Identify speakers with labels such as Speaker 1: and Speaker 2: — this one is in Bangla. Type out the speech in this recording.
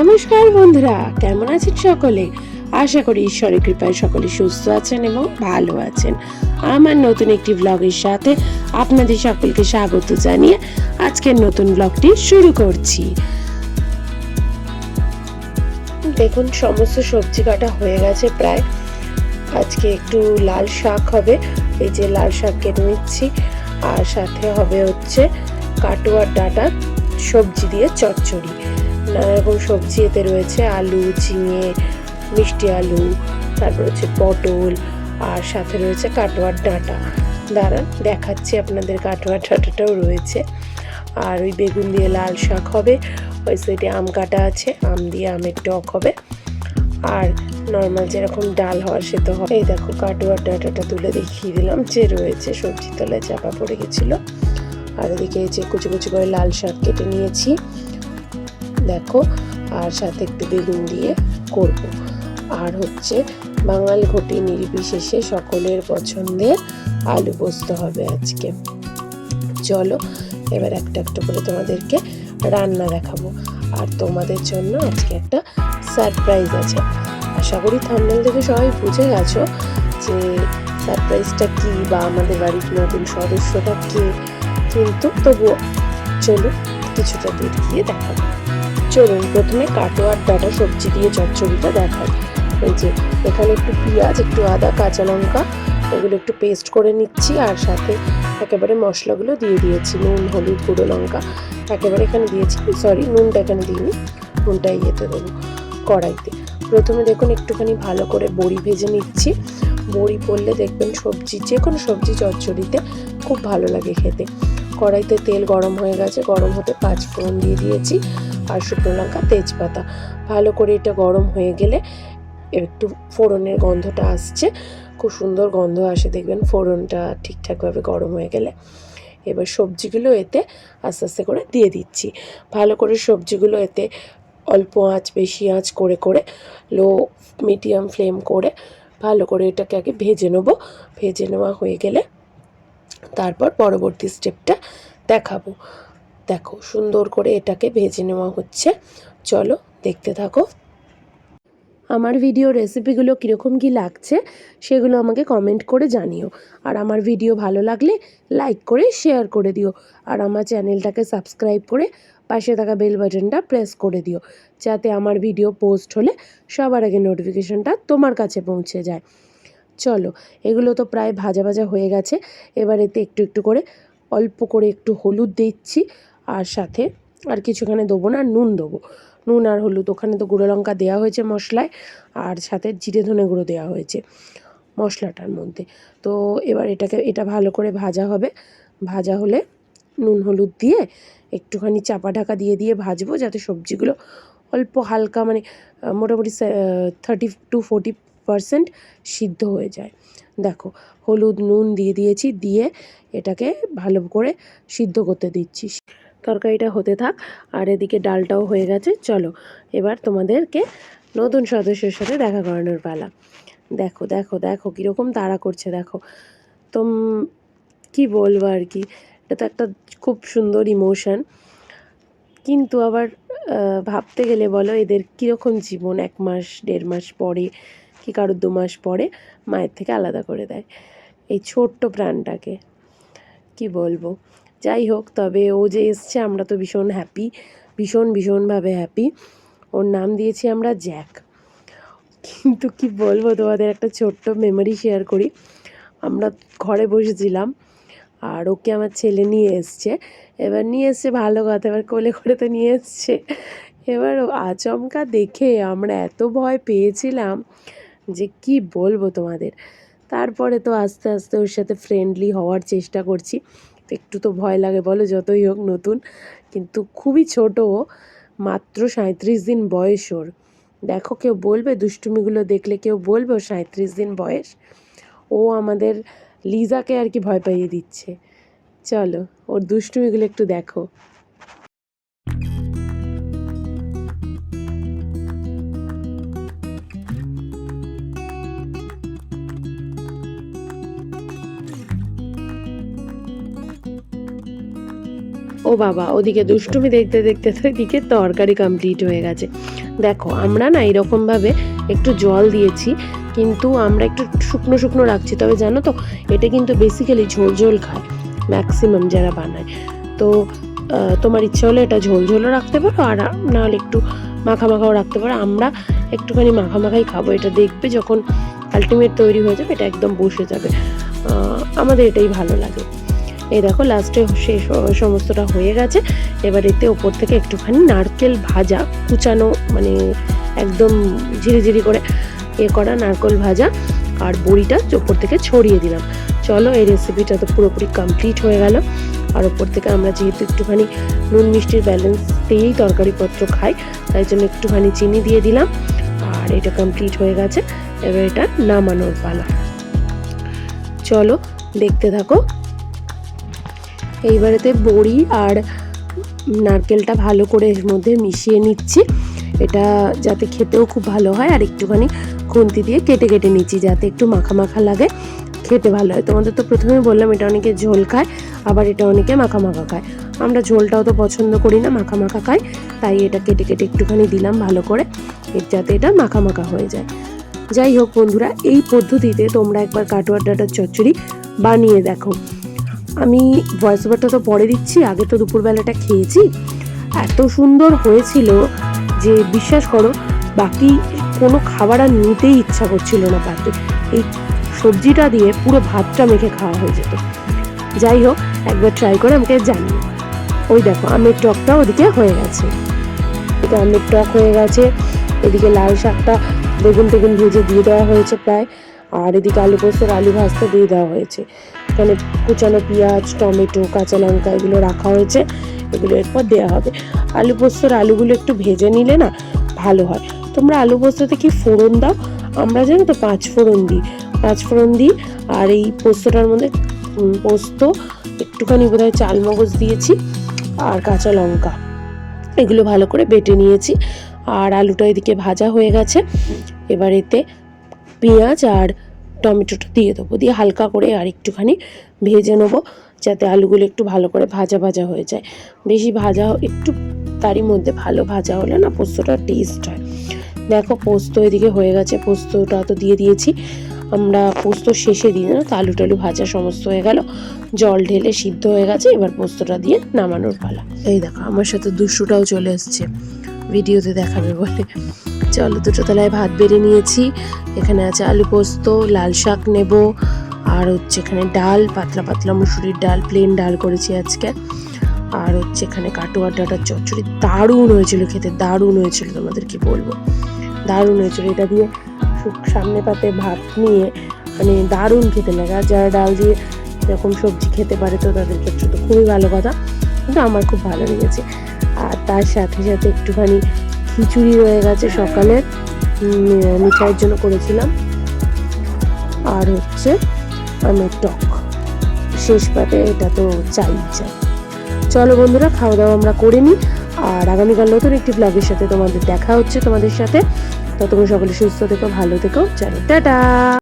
Speaker 1: নমস্কার বন্ধুরা, কেমন আছেন সকলে? আশা করি ঈশ্বরের কৃপায় সকলে সুস্থ আছেন এবং ভালো আছেন। আমার নতুন একটি ব্লগের সাথে আপনাদের সকলকে স্বাগত জানিয়ে আজকের নতুন ব্লগটি শুরু করছি। দেখুন, সমস্ত সবজি কাটা হয়ে গেছে প্রায়। আজকে একটু লাল শাক হবে, এই যে লাল শাক কেটে নিচ্ছি। আর সাথে হবে হচ্ছে কাটোয়ার ডাটা, সবজি দিয়ে চচ্চড়ি। নানা রকম সবজি এতে রয়েছে, আলু, ঝিঙে, মিষ্টি আলু, তারপর হচ্ছে পটল, আর সাথে রয়েছে কাটোয়ার ডাঁটা। দাঁড়ান, দেখাচ্ছি আপনাদের কাটোয়ার ডাঁটাটাও রয়েছে। আর ওই বেগুন দিয়ে লাল শাক হবে, ওই সাইডে আম কাটা আছে, আম দিয়ে আমের টক হবে। আর নর্মাল যেরকম ডাল হওয়ার সে তো হয় এই দেখো কাটোয়ার ডাঁটাটা তুলে দেখিয়ে দিলাম, যে রয়েছে সবজি তলায় চাপা পড়ে গেছিল। আর এদিকে যে কুচি কুচি করে লাল শাক কেটে নিয়েছি। দেখো, আর সাথে একটু বেগুন দিয়ে করব। আর হচ্ছে বাঙাল ঘটি নির্বিশেষে সকলের পছন্দের আলু পোস্ত হবে আজকে। চলো, এবার একটা একটা করে তোমাদেরকে রান্না দেখাবো। আর তোমাদের জন্য আজকে একটা সারপ্রাইজ আছে। আশা করি থামনেল থেকে সবাই বুঝে গেছো যে সারপ্রাইজটা কি বা আমাদের বাড়ির নতুন সদস্যটা কে। কিন্তু তবুও চলো, কিছুটা দূর গিয়ে দেখাবো। চলুন প্রথমে কাটোয়ার ডাটা সবজি দিয়ে চচ্চড়িটা দেখাই। এই যে, এখানে একটু পেঁয়াজ, একটু আদা, কাঁচা লঙ্কা, এগুলো একটু পেস্ট করে নিচ্ছি আর সাথে একেবারে মশলাগুলো দিয়ে দিয়েছি। নুন, হলুদ, গুঁড়ো লঙ্কা একেবারে এখানে দিয়েছি। সরি নুনটা এখানে দিইনি, নুনটা ইয়েতে দেবো, কড়াইতে। প্রথমে দেখুন একটুখানি ভালো করে বড়ি ভেজে নিচ্ছি। বড়ি পড়লে দেখবেন সবজি যে কোনো সবজি চচ্চড়িতে খুব ভালো লাগে খেতে। কড়াইতে তেল গরম হয়ে গেছে, গরম হতে পাঁচ ফোড়ন দিয়ে দিয়েছি। আর শুকনো লঙ্কা তেজপাতা। ভালো করে এটা গরম হয়ে গেলে একটু ফোড়নের গন্ধটা আসছে। খুব সুন্দর গন্ধ আসে, দেখবেন ফোড়নটা ঠিকঠাকভাবে গরম হয়ে গেলে। এবার সবজিগুলো এতে আস্তে আস্তে করে দিয়ে দিচ্ছি। ভালো করে সবজিগুলো এতে অল্প আঁচ, বেশি আঁচ করে করে, লো মিডিয়াম ফ্লেম করে ভালো করে এটাকে আগে ভেজে নেব। ভেজে নেওয়া হয়ে গেলে তারপর পরবর্তী স্টেপটা দেখাবো। দেখো সুন্দর করে এটাকে ভেজে নেওয়া হচ্ছে। চলো দেখতে থাকো। আমার ভিডিও রেসিপিগুলো কীরকম কী লাগছে, সেগুলো আমাকে কমেন্ট করে জানিও। আর আমার ভিডিও ভালো লাগলে লাইক করে শেয়ার করে দিও। আর আমার চ্যানেলটাকে সাবস্ক্রাইব করে পাশে থাকা বেল বাটনটা প্রেস করে দিও। যাতে আমার ভিডিও পোস্ট হলে সবার আগে নোটিফিকেশনটা তোমার কাছে পৌঁছে যায়। চলো, এগুলো তো প্রায় ভাজা ভাজা হয়ে গেছে। এবার এতে একটু একটু করে, অল্প করে একটু হলুদ দিচ্ছি। আর সাথে আর কিছুখানে দেবো না নুন দেবো। নুন আর হলুদ, ওখানে তো গুঁড়ো লঙ্কা দেওয়া হয়েছে মশলায়, আর সাথে জিরে ধনে গুঁড়ো দেওয়া হয়েছে মশলাটার মধ্যে। তো এবার এটাকে, এটা ভালো করে ভাজা হবে। ভাজা হলে নুন হলুদ দিয়ে একটুখানি চাপা ঢাকা দিয়ে দিয়ে ভাজবো যাতে সবজিগুলো অল্প হালকা মানে মোটামুটি থার্টি টু ফোর্টি পারসেন্ট সিদ্ধ হয়ে যায়। দেখো, হলুদ, নুন দিয়ে দিয়েছি, দিয়ে এটাকে ভালো করে সিদ্ধ করতে দিচ্ছি। তরকারিটা হতে থাক, আর এদিকে ডালটাও হয়ে গেছে। চলো, এবার তোমাদেরকে নতুন সদস্যের সাথে দেখা করানোর পালা। দেখো দেখো দেখো, কীরকম তাড়া করছে, দেখো। তো কি বলব আর কি? এটা তো একটা খুব সুন্দর ইমোশন। কিন্তু আবার ভাবতে গেলে বলো, এদের কীরকম জীবন এক মাস, দেড় মাস পরে, কি কারোর দু মাস পরে, মায়ের থেকে আলাদা করে দেয়। এই ছোট্ট প্রাণটাকে, কি বলব? যাই হোক, তবে ও যে এসছে, আমরা তো ভীষণ হ্যাপি ভীষণ, ভীষণভাবে হ্যাপি ওর নাম দিয়েছি আমরা জ্যাক। কিন্তু কি বলব, তোমাদের একটা ছোট্ট মেমোরি শেয়ার করি। আমরা ঘরে বসেছিলাম, আর ওকে আমার ছেলে নিয়ে এসছে। এবার নিয়ে এসছে ভালো কথা, এবার কোলে করে তো নিয়ে এসছে। এবার ও আচমকা দেখে আমরা এত ভয় পেয়েছিলাম যে কি বলব তোমাদের। তারপরে তো আস্তে আস্তে ওর সাথে ফ্রেন্ডলি হওয়ার চেষ্টা করছি। একটু তো ভয় লাগে বলো যতই হোক নতুন। কিন্তু খুবই ছোট ও, মাত্র সাঁত্রিশ দিন বয়স ওর। দেখো কেউ বলবে দুষ্টুমিগুলো দেখলে কেউ বলবে ও সাঁত্রিশ দিন বয়স। ও আমাদের লিজাকে আর কি ভয় পাইয়ে দিচ্ছে। চলো, ওর দুষ্টুমিগুলো একটু দেখো। ও বাবা, ওদিকে দুষ্টুমি দেখতে দেখতে তো এদিকে তরকারি কমপ্লিট হয়ে গেছে। দেখো, আমরা না এরকমভাবে একটু জল দিয়েছি, কিন্তু আমরা একটু শুকনো শুকনো রাখছি, তবে জানো তো, এটা কিন্তু বেসিক্যালি ঝোল ঝোল খায় ম্যাক্সিমাম যারা বানায়। তো তোমার ইচ্ছা হলে এটা ঝোল ঝোলও রাখতে পারো, আর নাহলে একটু মাখা মাখাও রাখতে পারো। আমরা একটুখানি মাখা মাখাই খাব, এটা দেখবে যখন আলটিমেট তৈরি হয়ে যাবে, এটা একদম বসে যাবে। আমাদের এটাই ভালো লাগে। এই দেখো লাস্টে শেষ সমস্তটা হয়ে গেছে। এবার এতে ওপর থেকে একটুখানি নারকেল ভাজা, কুচানো মানে একদম ঝিরি ঝিরি করে এ করা নারকেল ভাজা আর বড়িটা ওপর থেকে ছড়িয়ে দিলাম। চলো, এই রেসিপিটা তো পুরোপুরি কমপ্লিট হয়ে গেল। আর ওপর থেকে আমরা যেহেতু একটুখানি নুন মিষ্টির ব্যালেন্স দিয়েই তরকারিপত্র খাই, তাই জন্য একটুখানি চিনি দিয়ে দিলাম। আর এটা কমপ্লিট হয়ে গেছে। এবার এটা নামানোর পালা। চলো, দেখতে থাকো। এইবারেতে বড়ি আর নারকেলটা ভালো করে এর মধ্যে মিশিয়ে নিচ্ছি। এটা যাতে খেতেও খুব ভালো হয় আর একটুখানি খুন্তি দিয়ে কেটে কেটে নিচ্ছি যাতে একটু মাখা মাখা লাগে। খেতে ভালো হয়। তোমাদের তো প্রথমে বললাম এটা অনেকে ঝোল খায়, আবার এটা অনেকে মাখা মাখা খায়। আমরা ঝোলটাও তো পছন্দ করি না, মাখা মাখা খাই। তাই এটা কেটে কেটে একটুখানি দিলাম ভালো করে যাতে এটা মাখা মাখা হয়ে যায়। যাই হোক বন্ধুরা, এই পদ্ধতিতে তোমরা একবার কাটোয়ার ডাটার চচ্চড়ি বানিয়ে দেখো। আমি ভয়েস ওভারটা তো পরে দিচ্ছি, আগে তো দুপুরবেলাটা খেয়েছি। এত সুন্দর হয়েছিল যে বিশ্বাস করো, বাকি কোনো খাবার আর নিতেই ইচ্ছা করছিল না পাতে এই সবজিটা দিয়ে পুরো ভাতটা মেখে খাওয়া হয়ে যেত। যাই হোক, একবার ট্রাই করে আমাকে জানিও। ওই দেখো, আমের টকটা ওদিকে হয়ে গেছে। এটা আমের টক হয়ে গেছে, এদিকে লাল শাকটা বেগুন টেগুন ভেজে দিয়ে দেওয়া হয়েছে প্রায়, আর এদিকে আলু পোস্তর আলু ভাজতে দিয়ে দেওয়া হয়েছে। এখানে কুচানো পেঁয়াজ, টমেটো, কাঁচা লঙ্কা এগুলো রাখা হয়েছে। এগুলো এরপর দেওয়া হবে। আলু পোস্তর আলুগুলো একটু ভেজে নিলে না ভালো হয়। তোমরা আলু পোস্ততে কি ফোড়ন দাও? আমরা জানো তো পাঁচ ফোড়ন দিই। পাঁচ ফোড়ন দিই আর এই পোস্তটার মধ্যে পোস্ত, একটুখানি বোধহয় চাল মগজ দিয়েছি আর কাঁচা লঙ্কা। এগুলো ভালো করে বেটে নিয়েছি। আর আলুটা এদিকে ভাজা হয়ে গেছে। এবার এতে পেঁয়াজ আর টমেটোটা দিয়ে দেবো। দিয়ে হালকা করে আর একটুখানি ভেজে নেব যাতে আলুগুলো একটু ভালো করে ভাজা ভাজা হয়ে যায়। বেশি ভাজা একটু তারই মধ্যে ভালো ভাজা হলে না পোস্তটা টেস্ট হয়। দেখো পোস্ত এদিকে হয়ে গেছে, পোস্তটা তো দিয়ে দিয়েছি। আমরা পোস্ত শেষে দিই না, আলু টালু ভাজা সমস্ত হয়ে গেল। জল ঢেলে সিদ্ধ হয়ে গেছে, এবার পোস্তটা দিয়ে নামানোর পালা। এই দেখো, আমার সাথে দুশোটাও চলে এসছে। ভিডিওতে দেখাবে বলে। চলো দুটো তলায় ভাত বেড়ে নিয়েছি। এখানে আছে আলু পোস্ত, লাল শাক নেব, আর হচ্ছে এখানে ডাল, পাতলা পাতলা মুসুরির ডাল প্লেন ডাল করেছি আজকে। আর হচ্ছে এখানে কাটোয়ার ডাটার চচ্চড়ি দারুণ হয়েছিল খেতে, দারুণ হয়েছিল তোমাদের কি বলব? দারুণ হয়েছিল। এটা দিয়ে সামনে পাতে ভাত নিয়ে মানে দারুণ খেতে লাগে। আর যারা ডাল দিয়ে এরকম সবজি খেতে পারে তো তাদের ক্ষেত্রে তো খুবই ভালো কথা। কিন্তু আমার খুব ভালো লেগেছে। আর তার সাথে সাথে একটুখানি খিচুড়ি রয়ে গেছে সকালে। মিঠাইয়ের জন্য করেছিলাম। আর হচ্ছে আমের টক। শেষ পাতে এটা তো চাই চাই। চলো বন্ধুরা খাওয়া দাওয়া আমরা করে নিই। আর আগামীকাল নতুন একটি ব্লগের সাথে তোমাদের দেখা হচ্ছে তোমাদের সাথে। ততক্ষণ সকলে সুস্থ থেকো, ভালো থেকো। চলো, টাটা!